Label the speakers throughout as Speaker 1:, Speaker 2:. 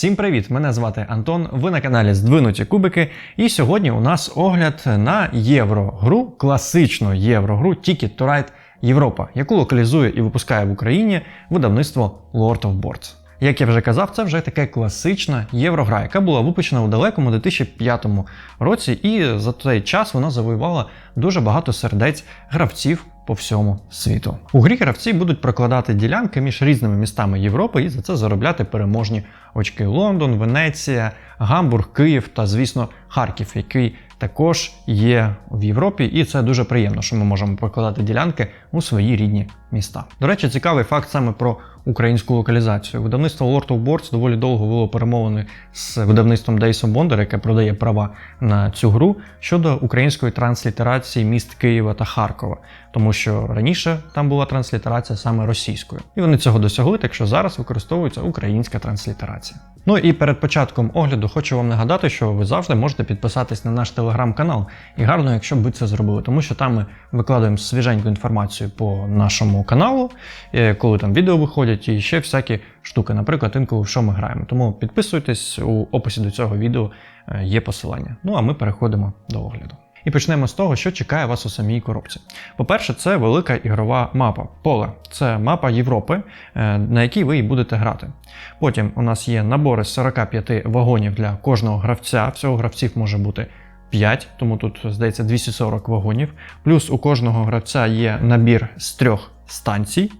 Speaker 1: Всім привіт! Мене звати Антон. Ви на каналі Здвинуті Кубики. І сьогодні у нас огляд на єврогру, класичну єврогру Ticket to Ride Європа, яку локалізує і випускає в Україні видавництво Lord of Boards. Як я вже казав, це вже така класична єврогра, яка була випущена у далекому 2005 році, і за той час вона завоювала дуже багато сердець гравців по всьому світу. У грі гравці будуть прокладати ділянки між різними містами Європи і за це заробляти переможні очки. Лондон, Венеція, Гамбург, Київ та, звісно, Харків, який також є в Європі, і це дуже приємно, що ми можемо прокладати ділянки у свої рідні міста. До речі, цікавий факт саме про українську локалізацію. Видавництво Lord of Boards доволі довго вело перемовини з видавництвом Days of Wonder, яке продає права на цю гру щодо української транслітерації міст Києва та Харкова, тому що раніше там була транслітерація саме російською. І вони цього досягли, так що зараз використовується українська транслітерація. Ну і перед початком огляду хочу вам нагадати, що ви завжди можете підписатись на наш телеграм-канал. І гарно, якщо б ви це зробили, тому що там ми викладаємо свіженьку інформацію по нашому каналу, е, коли там відео виходять, і ще всякі штуки, наприклад, інколи в що ми граємо. Тому підписуйтесь у описі до цього відео е, є посилання. Ну а ми переходимо до огляду. І почнемо з того, що чекає вас у самій коробці. По-перше, це велика ігрова мапа. Поле це мапа Європи, е, на якій ви і будете грати. Потім у нас є набори з 45 вагонів для кожного гравця. Всього гравців може бути 5, тому тут, здається, 240 вагонів. Плюс у кожного гравця є набір з трьох станцій,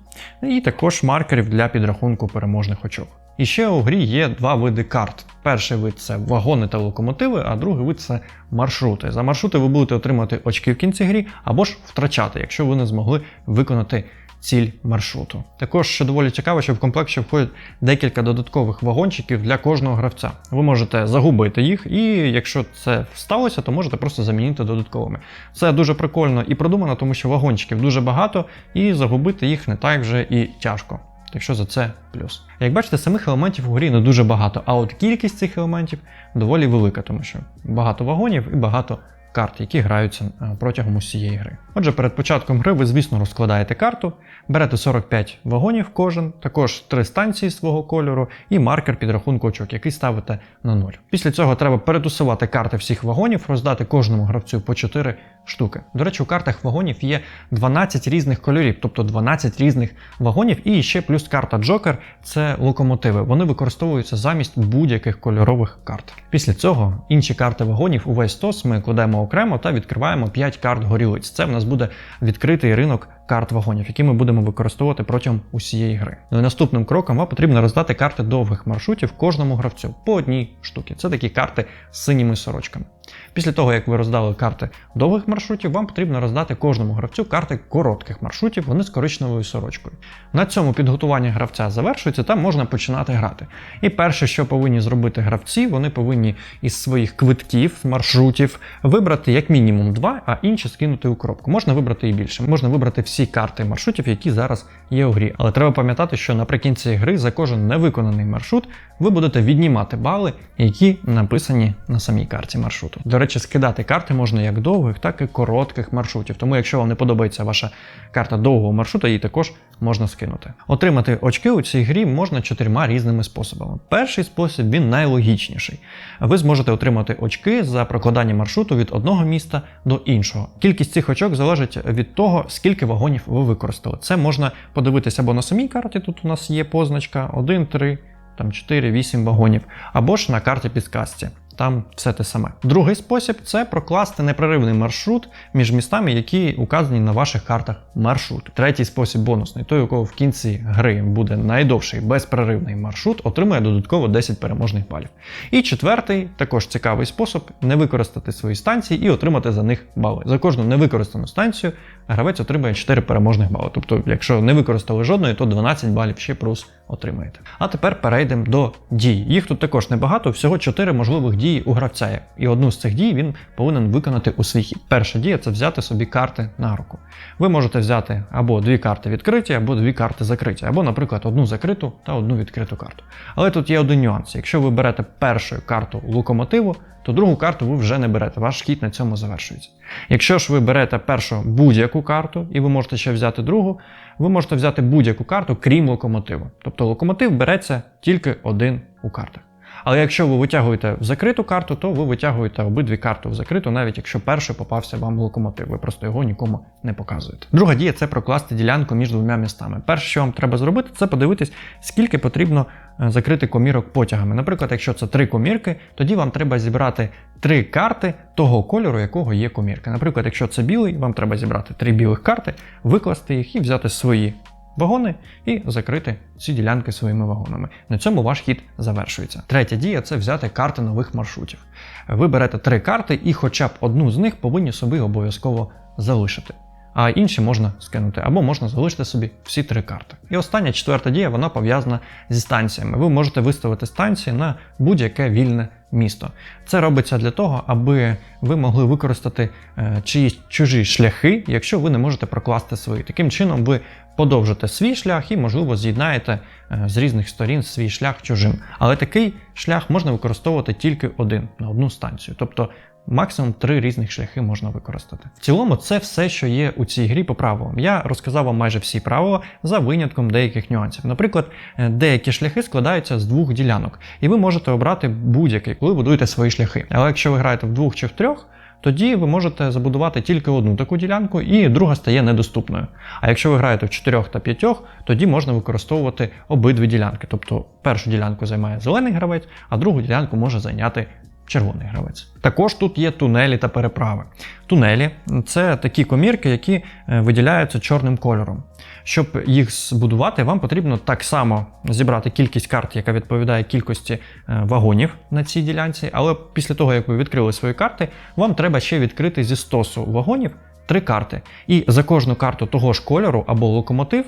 Speaker 1: і також маркерів для підрахунку переможних очок. І ще у грі є два види карт. Перший вид це вагони та локомотиви, а другий вид це маршрути. За маршрути ви будете отримати очки в кінці грі або ж втрачати, якщо ви не змогли виконати ціль маршруту. Також що доволі цікаво, що в комплект ще входять декілька додаткових вагончиків для кожного гравця. Ви можете загубити їх, і якщо це сталося, то можете просто замінити додатковими. Це дуже прикольно і продумано, тому що вагончиків дуже багато, і загубити їх не так вже і тяжко. Так що за це плюс. Як бачите, самих елементів у грі не дуже багато, а от кількість цих елементів доволі велика, тому що багато вагонів і багато карт, які граються е, протягом усієї гри. Отже, перед початком гри ви, звісно, розкладаєте карту, берете 45 вагонів кожен, також три станції свого кольору і маркер підрахунку очок, який ставите на 0. Після цього треба перетусувати карти всіх вагонів, роздати кожному гравцю по 4 штуки. До речі, у картах вагонів є 12 різних кольорів, тобто 12 різних вагонів, і ще плюс карта Джокер це локомотиви. Вони використовуються замість будь-яких кольорових карт. Після цього інші карти вагонів увесь стос ми кладемо окремо та відкриваємо 5 карт горілиць. Це в нас буде відкритий ринок карт вагонів, які ми будемо використовувати протягом усієї гри. Ну і наступним кроком вам потрібно роздати карти довгих маршрутів кожному гравцю по одній штуці. Це такі карти з синіми сорочками. Після того, як ви роздали карти довгих маршрутів, вам потрібно роздати кожному гравцю карти коротких маршрутів, вони з коричневою сорочкою. На цьому підготування гравця завершується, та можна починати грати. І перше, що повинні зробити гравці, вони повинні із своїх квитків, маршрутів вибрати як мінімум два, а інші скинути у коробку. Можна вибрати і більше. Можна вибрати всі карти маршрутів, які зараз є у грі. Але треба пам'ятати, що наприкінці гри за кожен невиконаний маршрут ви будете віднімати бали, які написані на самій карті маршруту. До речі, скидати карти можна як довгих, так і коротких маршрутів. Тому, якщо вам не подобається ваша карта довгого маршрута, її також можна скинути. Отримати очки у цій грі можна чотирма різними способами. Перший спосіб він найлогічніший. Ви зможете отримати очки за прокладання маршруту від одного міста до іншого. Кількість цих очок залежить від того, скільки вагонів ви використали. Це можна подивитися або на самій карті. Тут у нас є позначка 1, 3, там 4-8 вагонів, або ж на карті підсказці. Там все те саме. Другий спосіб це прокласти непреривний маршрут між містами, які указані на ваших картах маршрут. Третій спосіб бонусний, той, у кого в кінці гри буде найдовший безперервний маршрут, отримує додатково 10 переможних балів. І четвертий, також цікавий спосіб не використати свої станції і отримати за них бали. За кожну невикористану станцію гравець отримує 4 переможних бали. Тобто, якщо не використали жодної, то 12 балів ще плюс отримаєте. А тепер перейдемо до дій. Їх тут також небагато, всього 4 можливих дії у гравця. І одну з цих дій він повинен виконати у свій хід. Перша дія це взяти собі карти на руку. Ви можете взяти або дві карти відкриті, або дві карти закриті, або, наприклад, одну закриту та одну відкриту карту. Але тут є один нюанс. Якщо ви берете першу карту локомотиву, то другу карту ви вже не берете. Ваш хід на цьому завершується. Якщо ж ви берете першу будь-яку карту, і ви можете ще взяти другу, ви можете взяти будь-яку карту, крім локомотиву. Тобто локомотив береться тільки один у картах. Але якщо ви витягуєте в закриту карту, то ви витягуєте обидві карти в закриту, навіть якщо перший попався вам локомотив. Ви просто його нікому не показуєте. Друга дія це прокласти ділянку між двома містами. Перше, що вам треба зробити, це подивитись, скільки потрібно е, закрити комірок потягами. Наприклад, якщо це три комірки, тоді вам треба зібрати три карти того кольору, якого є комірка. Наприклад, якщо це білий, вам треба зібрати три білих карти, викласти їх і взяти свої вагони і закрити ці ділянки своїми вагонами. На цьому ваш хід завершується. Третя дія це взяти карти нових маршрутів. Ви берете три карти, і хоча б одну з них повинні собі обов'язково залишити. А інші можна скинути, або можна залишити собі всі три карти. І остання четверта дія вона пов'язана зі станціями. Ви можете виставити станції на будь-яке вільне місто. Це робиться для того, аби ви могли використати е, чиїсь чужі шляхи, якщо ви не можете прокласти свої. Таким чином, ви подовжите свій шлях і, можливо, з'єднаєте е, з різних сторін свій шлях чужим. Але такий шлях можна використовувати тільки один на одну станцію. Тобто максимум три різних шляхи можна використати. В цілому, це все, що є у цій грі по правилам. Я розказав вам майже всі правила за винятком деяких нюансів. Наприклад, е, деякі шляхи складаються з двох ділянок, і ви можете обрати будь-який, коли будуєте свої шляхи. Але якщо ви граєте в двох чи в трьох, тоді ви можете забудувати тільки одну таку ділянку, і друга стає недоступною. А якщо ви граєте в чотирьох та п'ятьох, тоді можна використовувати обидві ділянки. Тобто першу ділянку займає зелений гравець, а другу ділянку може зайняти червоний гравець. Також тут є тунелі та переправи. Тунелі це такі комірки, які е, виділяються чорним кольором. Щоб їх збудувати, вам потрібно так само зібрати кількість карт, яка відповідає кількості е, вагонів на цій ділянці. Але після того, як ви відкрили свої карти, вам треба ще відкрити зі стосу вагонів три карти. І за кожну карту того ж кольору або локомотив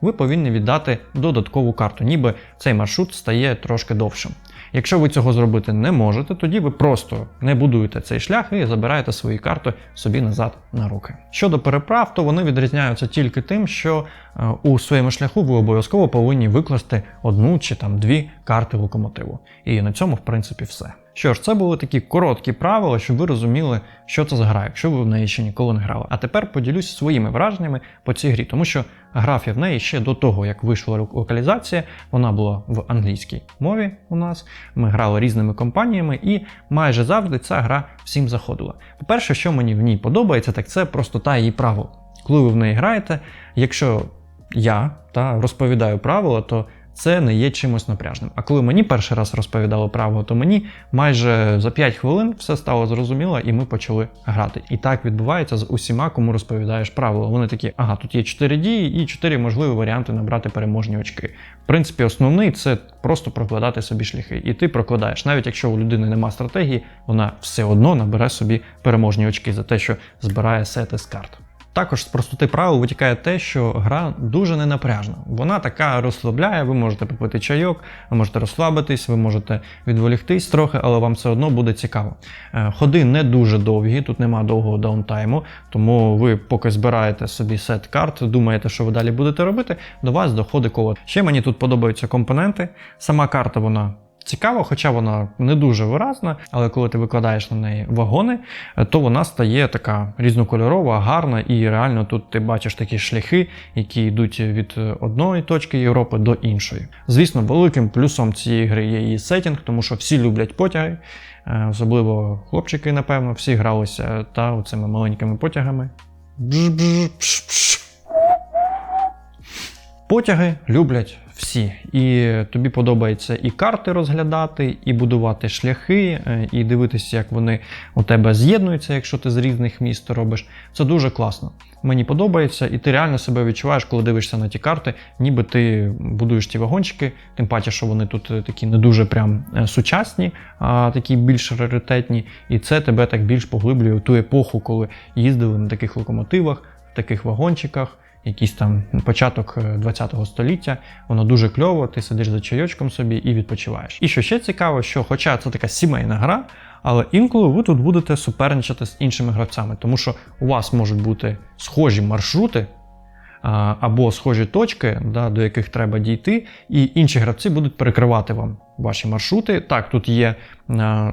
Speaker 1: ви повинні віддати додаткову карту, ніби цей маршрут стає трошки довшим. Якщо ви цього зробити не можете, тоді ви просто не будуєте цей шлях і забираєте свої карти собі назад на руки. Щодо переправ, то вони відрізняються тільки тим, що е, у своєму шляху ви обов'язково повинні викласти одну чи там дві карти локомотиву. І на цьому, в принципі, все. Що ж, це були такі короткі правила, щоб ви розуміли, що це за гра, якщо ви в неї ще ніколи не грали. А тепер поділюсь своїми враженнями по цій грі, тому що грав я в неї ще до того, як вийшла локалізація. Вона була в англійській мові у нас. Ми грали різними компаніями, і майже завжди ця гра всім заходила. По-перше, що мені в ній подобається, так це простота її правил. Коли ви в неї граєте, якщо я та розповідаю правила, то це не є чимось напряжним. А коли мені перший раз розповідали правила, то мені майже за 5 хвилин все стало зрозуміло, і ми почали грати. І так відбувається з усіма, кому розповідаєш правила. Вони такі, ага, тут є 4 дії і 4 можливі варіанти набрати переможні очки. В принципі, основний це просто прокладати собі шляхи. І ти прокладаєш. Навіть якщо у людини нема стратегії, вона все одно набере собі переможні очки за те, що збирає сети з карт. Також з простоти правил витікає те, що гра дуже ненапряжна. Вона така розслабляє, ви можете попити чайок, ви можете розслабитись, ви можете відволіктись трохи, але вам все одно буде цікаво. Е, ходи не дуже довгі, тут нема довгого даунтайму, тому ви поки збираєте собі сет карт, думаєте, що ви далі будете робити, до вас доходить коло. Ще мені тут подобаються компоненти. Сама карта вона Цікаво, хоча вона не дуже виразна, але коли ти викладаєш на неї вагони, то вона стає така різнокольорова, гарна, і реально тут ти бачиш такі шляхи, які йдуть від одної точки Європи до іншої. Звісно, великим плюсом цієї гри є її сетінг, тому що всі люблять потяги, е, особливо хлопчики, напевно, всі гралися та оцими маленькими потягами. Потяги люблять всі. І тобі подобається і карти розглядати, і будувати шляхи, е, і дивитися, як вони у тебе з'єднуються, якщо ти з різних міст робиш. Це дуже класно. Мені подобається, і ти реально себе відчуваєш, коли дивишся на ті карти, ніби ти будуєш ті вагончики, тим паче, що вони тут е, такі не дуже прям е, сучасні, а такі більш раритетні. І це тебе так більш поглиблює в ту епоху, коли їздили на таких локомотивах, таких вагончиках якийсь там початок 20-го е, століття, воно дуже кльово, ти сидиш за чайочком собі і відпочиваєш. І що ще цікаво, що, хоча це така сімейна гра, але інколи ви тут будете суперничати з іншими гравцями, тому що у вас можуть бути схожі маршрути або схожі точки, да, до яких треба дійти, і інші гравці будуть перекривати вам ваші маршрути. Так, тут є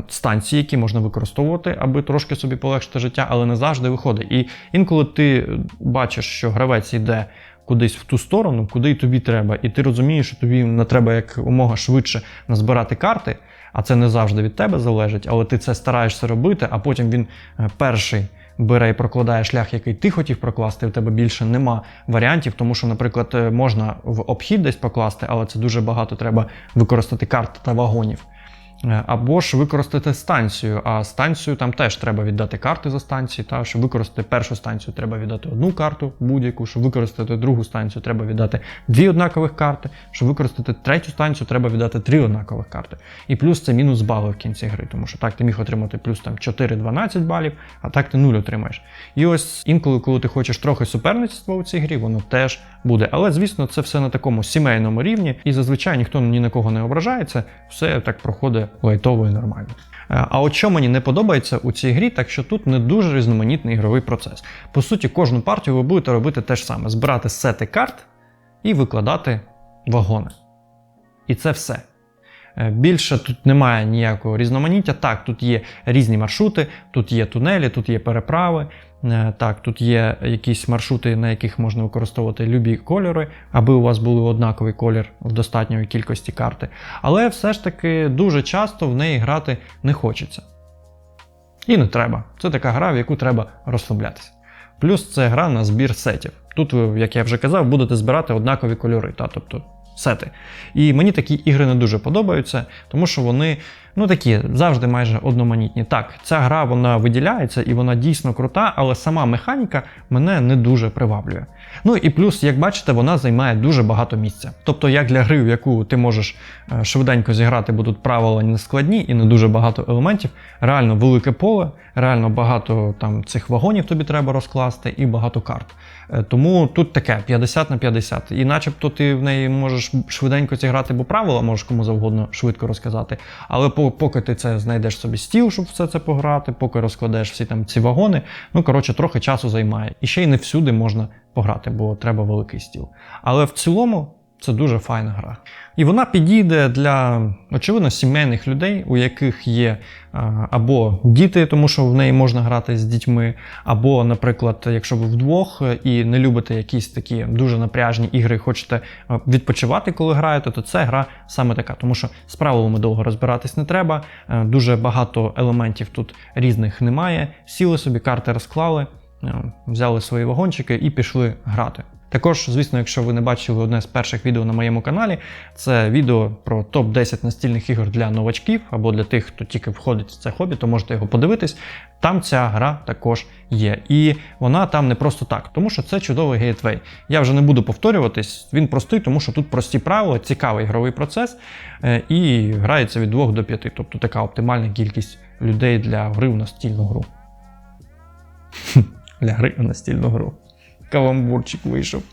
Speaker 1: станції, які можна використовувати, аби трошки собі полегшити життя, але не завжди виходить. І інколи ти бачиш, що гравець йде. Кудись в ту сторону, куди й тобі треба, і ти розумієш, що тобі не треба як умога швидше назбирати карти, а це не завжди від тебе залежить, але ти це стараєшся робити, а потім він е, перший. Бере і прокладає шлях, який ти хотів прокласти, в тебе більше нема варіантів, тому що, наприклад, е, можна в обхід десь покласти, але це дуже багато треба використати карт та вагонів. Е, Або ж використати станцію, а станцію там теж треба віддати карти за станції. Та щоб використати першу станцію, треба віддати одну карту будь-яку, щоб використати другу станцію, треба віддати дві однакових карти. Щоб використати третю станцію, треба віддати три однакових карти. І плюс це мінус бали в кінці гри, тому що так ти міг отримати плюс там 4-12 балів, а так ти 0 отримаєш. І ось інколи, коли ти хочеш трохи суперництва у цій грі, воно теж буде. Але звісно, це все на такому сімейному рівні, і зазвичай ніхто ні на кого не ображається, все так проходить і нормально. Е, А от що мені не подобається у цій грі, так що тут не дуже різноманітний ігровий процес. По суті, кожну партію ви будете робити те ж саме: збирати сети карт і викладати вагони. І це все. Е, Більше тут немає ніякого різноманіття. Так, тут є різні маршрути, тут є тунелі, тут є переправи. Е, Так, тут є якісь маршрути, на яких можна використовувати любі кольори, аби у вас були однаковий колір в достатньої кількості карти. Але все ж таки дуже часто в неї грати не хочеться. І не треба. Це така гра, в яку треба розслаблятися. Плюс це гра на збір сетів. Тут ви, як я вже казав, будете збирати однакові кольори, та, тобто сети. І мені такі ігри не дуже подобаються, тому що вони ну такі завжди майже одноманітні. Так, ця гра вона виділяється і вона дійсно крута, але сама механіка мене не дуже приваблює. Ну і плюс, як бачите, вона займає дуже багато місця. Тобто, як для гри, в яку ти можеш е, швиденько зіграти, бо тут правила не складні і не дуже багато елементів. Реально велике поле, реально багато там цих вагонів тобі треба розкласти і багато карт. Е, Тому тут таке 50 на 50. І начебто ти в неї можеш швиденько зіграти, бо правила можеш кому завгодно швидко розказати. Але поки ти це знайдеш собі стіл, щоб все це пограти, поки розкладеш всі там ці вагони, ну коротше, трохи часу займає. І ще й не всюди можна пограти, бо треба великий стіл. Але в цілому це дуже файна гра. І вона підійде для, очевидно, сімейних людей, у яких є або діти, тому що в неї можна грати з дітьми, або, наприклад, якщо ви вдвох і не любите якісь такі дуже напряжні ігри, хочете е, відпочивати, коли граєте, то це гра саме така, тому що з правилами довго розбиратись не треба. е, Дуже багато елементів тут різних немає. Сіли собі, карти розклали, взяли свої вагончики і пішли грати. Також, звісно, якщо ви не бачили одне з перших відео на моєму каналі, це відео про топ-10 настільних ігор для новачків або для тих, хто тільки входить в це хобі, то можете його подивитись. Там ця гра також є. І вона там не просто так, тому що це чудовий гейтвей. Я вже не буду повторюватись, він простий, тому що тут прості правила, цікавий ігровий процес е, і грається від 2 до 5, тобто така оптимальна кількість людей для гри в настільну гру. Для гри в настільну гру каламбурчик вийшов.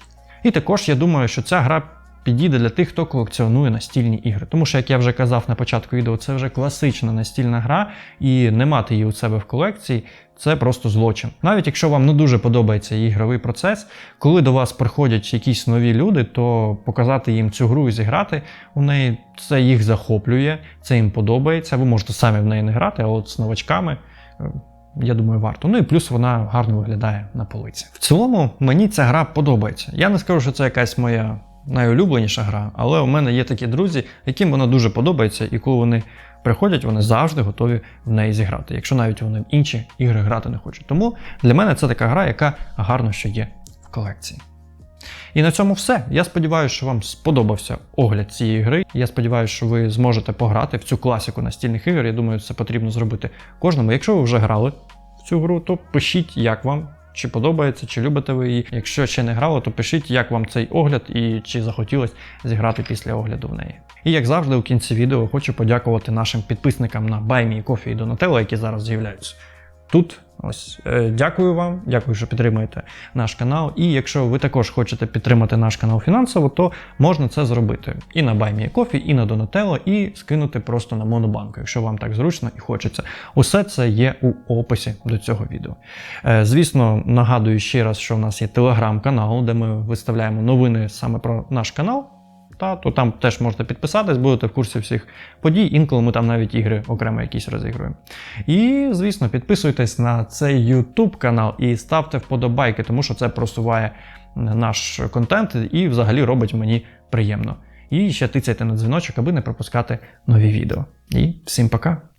Speaker 1: І також я думаю, що ця гра підійде для тих, хто колекціонує настільні ігри. Тому що, як я вже казав на початку відео, це вже класична настільна гра, і не мати її у себе в колекції це просто злочин. Навіть якщо вам не дуже подобається її ігровий процес, коли до вас приходять якісь нові люди, то показати їм цю гру і зіграти у неї це їх захоплює, це їм подобається. Ви можете самі в неї не грати, а от з новачками. Я думаю, варто. Ну і плюс вона гарно виглядає на полиці. В цілому мені ця гра подобається. Я не скажу, що це якась моя найулюбленіша гра, але у мене є такі друзі, яким вона дуже подобається, і коли вони приходять, вони завжди готові в неї зіграти, якщо навіть вони в інші ігри грати не хочуть. Тому для мене це така гра, яка гарно що є в колекції. І на цьому все. Я сподіваюся, що вам сподобався огляд цієї гри. Я сподіваюся, що ви зможете пограти в цю класику настільних ігор. Я думаю, це потрібно зробити кожному. Якщо ви вже грали в цю гру, то пишіть, як вам. Чи подобається, чи любите ви її. Якщо ще не грали, то пишіть, як вам цей огляд і чи захотілося зіграти після огляду в неї. І як завжди, у кінці відео хочу подякувати нашим підписникам на BuyMeCoffee і Donatello, які зараз з'являються тут. Ось е, дякую вам, дякую, що підтримуєте наш канал. І якщо ви також хочете підтримати наш канал фінансово, то можна це зробити і на BuyMeCoffee, і на Donatello, і скинути просто на Монобанку, якщо вам так зручно і хочеться. Усе це є у описі до цього відео. Е, Звісно, нагадую ще раз, що в нас є телеграм-канал, де ми виставляємо новини саме про наш канал. Та, то там теж можете підписатись, будете в курсі всіх подій. Інколи ми там навіть ігри окремо якісь розігруємо. І, звісно, підписуйтесь на цей YouTube канал і ставте вподобайки, тому що це просуває наш контент і взагалі робить мені приємно. І ще тицяйте на дзвіночок, аби не пропускати нові відео. І всім пока!